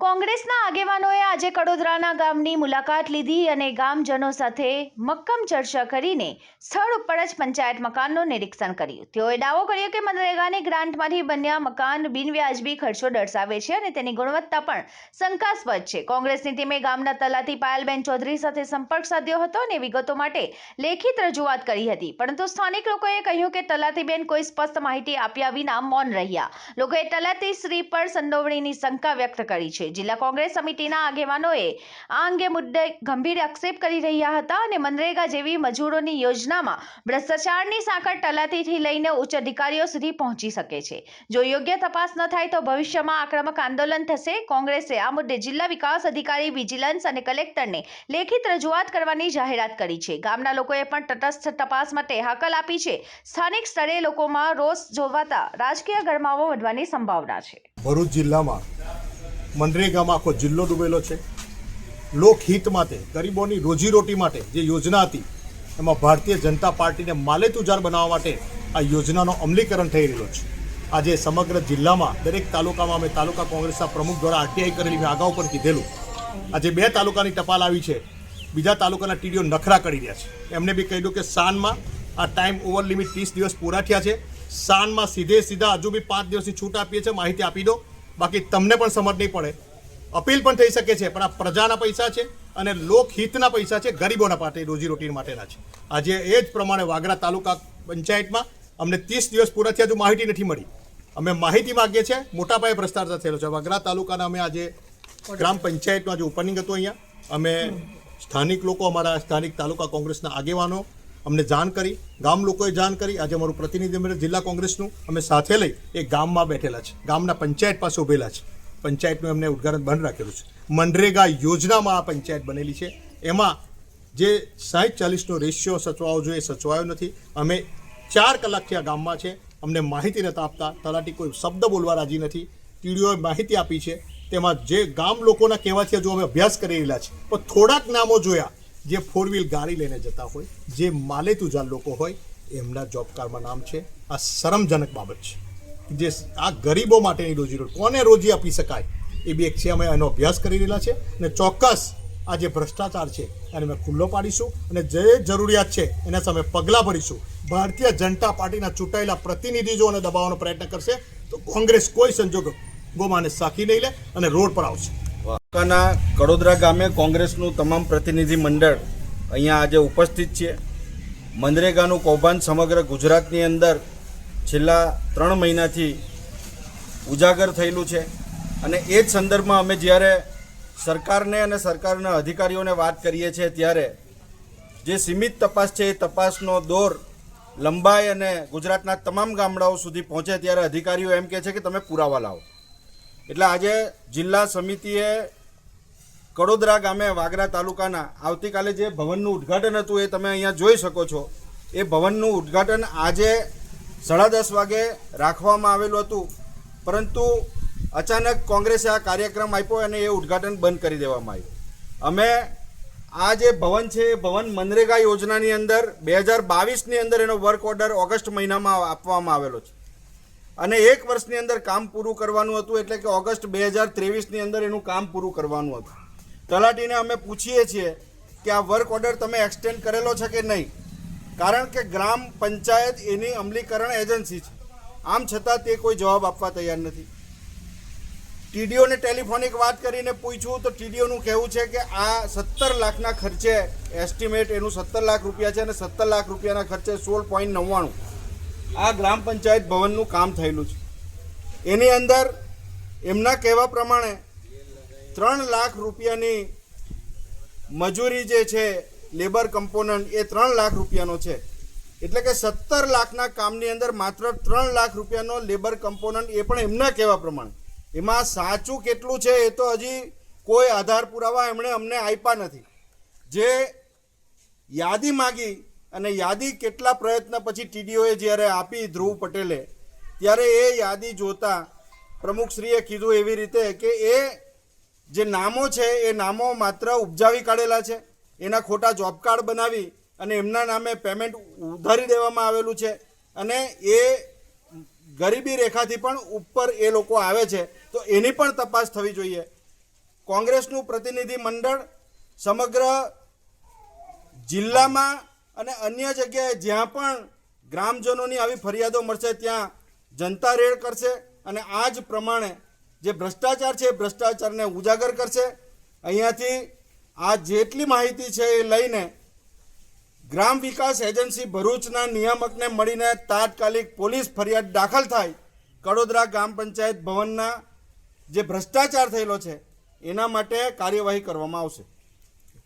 કોંગ્રેસના આગેવાનોએ આજે કડોદરાના ગામની મુલાકાત લીધી અને ગામજનો સાથે મક્કમ ચર્ચા કરીને સ્થળ ઉપર જ પંચાયત મકાનનું નિરીક્ષણ કર્યું. તેઓએ દાવો કર્યો કે મનરેગાની ગ્રાન્ટમાંથી બન્યા મકાન બિનવ્યાજબી ખર્ચો દર્શાવે છે અને તેની ગુણવત્તા પણ શંકાસ્પદ છે. કોંગ્રેસની ટીમે ગામના તલાટી પાયલબેન ચૌધરી સાથે સંપર્ક સાધ્યો હતો અને વિગતો માટે લેખિત રજૂઆત કરી હતી. પરંતુ સ્થાનિક લોકોએ કહ્યું કે તલાટીબેન કોઈ સ્પષ્ટ માહિતી આપ્યા વિના મૌન રહ્યા. લોકોએ તલાટી શ્રી પર સંડોવણીની શંકા વ્યક્ત કરી છે. જિલ્લા કોંગ્રેસ સમિતિના આગેવાનોએ આ અંગે મુદ્દે ગંભીર આક્ષેપ કરી રહ્યા હતા અને મનરેગા જેવી મજૂરોની યોજનામાં ભ્રષ્ટાચારની સાંકળ તલાટીથી લઈને ઉચ્ચ અધિકારીઓ સુધી પહોંચી શકે છે. જો યોગ્ય તપાસ ન થાય તો ભવિષ્યમાં આક્રમક આંદોલન થશે. કોંગ્રેસે આ મુદ્દે જિલ્લા વિકાસ અધિકારી વિજિલન્સ અને કલેક્ટરને લેખિત રજૂઆત કરવાની જાહેરાત કરી છે. ગામના લોકોએ પણ તટસ્થ તપાસ માટે હાકલ આપી છે. સ્થાનિક સ્તરે લોકોમાં રોષ જોવાતા રાજકીય ગરમાવો વધવાની સંભાવના છે. ભરૂચ જિલ્લામાં મનરેગામાં આખો જિલ્લો ડૂબેલો છે. લોકહિત માટે, ગરીબોની રોજીરોટી માટે જે યોજના હતી, એમાં ભારતીય જનતા પાર્ટીને માલેતુજાર બનાવવા માટે આ યોજનાનો અમલીકરણ થઈ રહ્યો છે. આજે સમગ્ર જિલ્લામાં, દરેક તાલુકામાં અમે તાલુકા કોંગ્રેસના પ્રમુખ દ્વારા આરટીઆઈ કરેલી મેં અગાઉ પણ કીધેલું. આજે બે તાલુકાની ટપાલ આવી છે. બીજા તાલુકાના ટીડીઓ નખરા કરી રહ્યા છે. એમને બી કહી દઉં કે સાનમાં આ ટાઈમ ઓવર લિમિટ ત્રીસ દિવસ પૂરા થયા છે. સાનમાં સીધે સીધા હજુ બી પાંચ દિવસની છૂટ આપીએ છીએ. માહિતી આપી દો. બાકી તમને પણ સમજ નહીં પડે. અપીલ પણ થઈ શકે છે, પણ આ પ્રજાના પૈસા છે અને લોકહિતના પૈસા છે, ગરીબોના માટે રોજીરોટી માટેના છે. આજે એ જ પ્રમાણે વાગરા તાલુકા પંચાયતમાં અમને ત્રીસ દિવસ પૂરા થયા હજુ માહિતી નથી મળી. અમે માહિતી માગીએ છીએ, મોટા પાયે ભ્રષ્ટાચાર થયેલો છે. વાગરા તાલુકાના અમે આજે ગ્રામ પંચાયતનું આજે ઓપનિંગ હતું અહીંયા. અમે સ્થાનિક લોકો, અમારા સ્થાનિક તાલુકા કોંગ્રેસના આગેવાનો અમને જાણ કરી, ગામ લોકોએ જાણ કરી. આજે અમારું પ્રતિનિધિ મંડળ જિલ્લા કોંગ્રેસનું અમે સાથે લઈ એ ગામમાં બેઠેલા છે. ગામના પંચાયત પાસે ઉભેલા છે. પંચાયતનું એમને ઉદઘાટન બંધ રાખેલું છે. મનરેગા યોજનામાં આ પંચાયત બનેલી છે. એમાં જે સાઠ ચાલીસનો રેશિયો સચવાવો જોઈએ સચવાયો નથી. અમે ચાર કલાકથી આ ગામમાં છે. અમને માહિતી નતા આપતા. તલાટી કોઈ શબ્દ બોલવા રાજી નથી. ટીડીઓએ માહિતી આપી છે. તેમાં જે ગામ લોકોના કહેવાથી હજુ અમે અભ્યાસ કરી રહેલા છે પણ થોડાક નામો જોયા. જે ફોર વ્હીલ ગાડી લઈને જતા હોય, જે માલેતુજાર લોકો હોય, એમના જોબ કાર્ડમાં નામ છે. આ શરમજનક બાબત છે. જે આ ગરીબો માટેની રોજીરોટી કોને રોજી આપી શકાય? એ બી એક છે, અમે એનો અભ્યાસ કરી રહેલા છે. અને ચોક્કસ આ જે ભ્રષ્ટાચાર છે, એને અમે ખુલ્લો પાડીશું અને જે જરૂરિયાત છે, એના સામે પગલાં ભરીશું. ભારતીય જનતા પાર્ટીના ચૂંટાયેલા પ્રતિનિધિ દબાવવાનો પ્રયત્ન કરશે, તો કોંગ્રેસ કોઈ સંજોગોમાં ગોમાને સાખી નહીં લે અને રોડ પર આવશે. વાંકાના કડોદરા ગામે કોંગ્રેસનું તમામ પ્રતિનિધિ મંડળ અહીંયા આજે ઉપસ્થિત છે. મનરેગાનું કૌભાંડ સમગ્ર ગુજરાતની અંદર છેલ્લા ત્રણ મહિનાથી ઉજાગર થયેલું છે અને એ જ સંદર્ભમાં અમે જ્યારે સરકારને અને સરકારના અધિકારીઓને વાત કરીએ છીએ ત્યારે જે સીમિત તપાસ છે એ તપાસનો દોર લંબાઈ અને ગુજરાતના તમામ ગામડાઓ સુધી પહોંચે ત્યારે અધિકારીઓ એમ કહે છે કે તમે પુરાવા લાવો. એટલે આજે જિલ્લા સમિતિએ કડોદરા ગામે વાગરા તાલુકાના આવતીકાલે જે ભવનનું ઉદ્ઘાટન હતું એ તમે અહીંયા જોઈ શકો છો. એ ભવનનું ઉદ્ઘાટન આજે સાડા દસ વાગે રાખવામાં આવેલું હતું. પરંતુ અચાનક કોંગ્રેસે આ કાર્યક્રમ આપ્યો અને એ ઉદ્ઘાટન બંધ કરી દેવામાં આવ્યું. અમે આ જે ભવન છે, એ ભવન મનરેગા યોજનાની અંદર બે હજાર બાવીસની અંદર એનો વર્ક ઓર્ડર ઓગસ્ટ મહિનામાં આપવામાં આવેલો છે. અને એક વર્ષની અંદર કામ પૂરું કરવાનું હતું એટલે કે ઓગસ્ટ બે હજાર ત્રેવીસની અંદર એનું કામ પૂરું કરવાનું હતું. તલાટીને અમે પૂછીએ છીએ કે આ વર્ક ઓર્ડર તમે એક્સટેન્ડ કરેલો છે કે નહીં? કારણ કે ગ્રામ પંચાયત એની અમલીકરણ એજન્સી છે. આમ છતાં તે કોઈ જવાબ આપવા તૈયાર નથી. ટીડીઓને ટેલિફોનિક વાત કરીને પૂછ્યું તો ટીડીઓનું કહેવું છે કે આ સત્તર લાખના ખર્ચે એસ્ટિમેટ એનું સત્તર લાખ રૂપિયા છે અને સત્તર લાખ રૂપિયાના ખર્ચે સોળ પોઈન્ટ નવ્વાણું આ ગ્રામ પંચાયત ભવનનું કામ થયેલું છે. એની અંદર એમના કહેવા પ્રમાણે ત્રણ લાખ રૂપિયાની મજૂરી જે છે લેબર કમ્પોનન્ટ એ ત્રણ લાખ રૂપિયાનો છે. એટલે કે સત્તર લાખના કામની અંદર માત્ર ત્રણ લાખ રૂપિયાનો લેબર કમ્પોનન્ટ એ પણ એમના કહેવા પ્રમાણે. એમાં સાચું કેટલું છે એ તો હજી કોઈ આધાર પુરાવા એમણે અમને આપ્યા નથી. જે યાદી માગી અને યાદી કેટલા પ્રયત્ન પછી ટીડીઓએ જ્યારે આપી ધ્રુવ પટેલે, ત્યારે એ યાદી જોતા પ્રમુખશ્રીએ કીધું એવી રીતે કે એ જે નામો છે, એ નામો માત્ર ઉપજાવી કાઢેલા છે. એના ખોટા જોબ કાર્ડ બનાવી અને એમના નામે પેમેન્ટ ઉધારી દેવામાં આવેલું છે. અને એ ગરીબી રેખાથી પણ ઉપર એ લોકો આવે છે. તો એની પણ તપાસ થવી જોઈએ. કોંગ્રેસનું પ્રતિનિધિ મંડળ સમગ્ર જિલ્લામાં અને અન્ય જગ્યાએ જ્યાં પણ ગ્રામજનોની આવી ફરિયાદો મળશે, ત્યાં જનતા રેડ કરશે. અને આ જ પ્રમાણે જે ભ્રષ્ટાચાર છે એ ભ્રષ્ટાચારને ઉજાગર કરશે. અહીંયાથી આ જેટલી માહિતી છે એ લઈને ગ્રામ વિકાસ એજન્સી ભરૂચના નિયામકને મળીને તાત્કાલિક પોલીસ ફરિયાદ દાખલ થાય કડોદરા ગ્રામ પંચાયત ભવનના જે ભ્રષ્ટાચાર થયેલો છે, એના માટે કાર્યવાહી કરવામાં આવશે.